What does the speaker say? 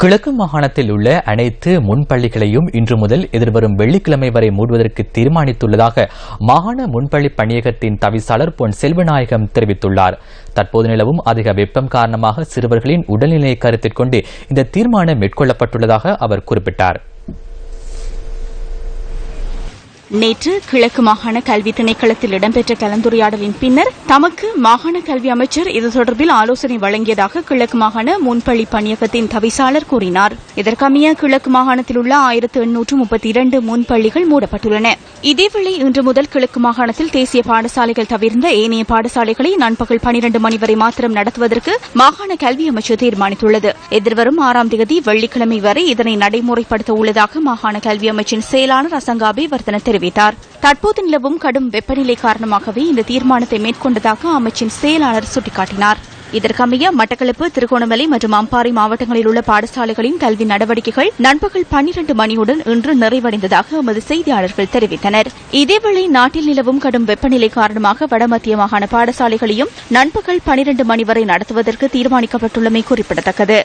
கிழக்கு மாகாணத்தில் உள்ள அனைத்து முன்பள்ளிகளையும் இன்று முதல் எதிர்வரும் வெள்ளிக்கிழமை வரை மூடுவதற்கு தீர்மானித்துள்ளதாக மாகாண முன்பள்ளி பணியகத்தின் தவிசாளர் பொன் செல்வநாயகம் தெரிவித்துள்ளார். தற்போது நிலவும் அதிக வெப்பம் காரணமாக சிறுவர்களின் உடல்நிலையை கருத்தில் கொண்டு இந்த தீர்மானம் மேற்கொள்ளப்பட்டுள்ளதாக அவர் குறிப்பிட்டார். நேற்று கிழக்கு மாகாண கல்வி திணைக்களத்தில் இடம்பெற்ற கலந்துரையாடலின் பின்னர் தமக்கு மாகாண கல்வி அமைச்சர் இது தொடர்பில் ஆலோசனை வழங்கியதாக கிழக்கு மாகாண முன்பள்ளி பணியகத்தின் தவிசாளர் கூறினார். இதற்கமைய கிழக்கு மாகாணத்தில் உள்ள ஆயிரத்து எண்ணூற்று முப்பத்தி இரண்டு முன்பள்ளிகள் மூடப்பட்டுள்ளன. இதேவேளை இன்று முதல் கிழக்கு மாகாணத்தில் தேசிய பாடசாலைகள் தவிர்ந்த ஏனைய பாடசாலைகளை நண்பகல் பனிரண்டு மணி வரை மாத்திரம் நடத்துவதற்கு மாகாண கல்வி அமைச்சர் தீர்மானித்துள்ளது. எதிர்வரும் ஆறாம் தேதி வெள்ளிக்கிழமை வரை இதனை நடைமுறைப்படுத்த உள்ளதாக மாகாண கல்வி அமைச்சின் செயலாளர் அசங்காபி வர்த்தன தெரிவித்தார். தெரிவித்தார். தற்போது நிலவும் கடும் வெப்பநிலை காரணமாகவே இந்த தீர்மானத்தை மேற்கொண்டதாக அமைச்சின் செயலாளர் சுட்டிக்காட்டினார். இதற்கமைய மட்டக்களப்பு திருகோணமலை மற்றும் அம்பாறை மாவட்டங்களில் உள்ள பாடசாலைகளின் கல்வி நடவடிக்கைகள் நண்பகல் பன்னிரண்டு மணியுடன் இன்று நிறைவடைந்ததாக எமது செய்தியாளர்கள் தெரிவித்தனர். இதேவேளை நாட்டில் நிலவும் கடும் வெப்பநிலை காரணமாக வடமத்திய மாகாண பாடசாலைகளையும் நண்பகல் பன்னிரண்டு மணி வரை நடத்துவதற்கு தீர்மானிக்கப்பட்டுள்ளமை குறிப்பிடத்தக்கது.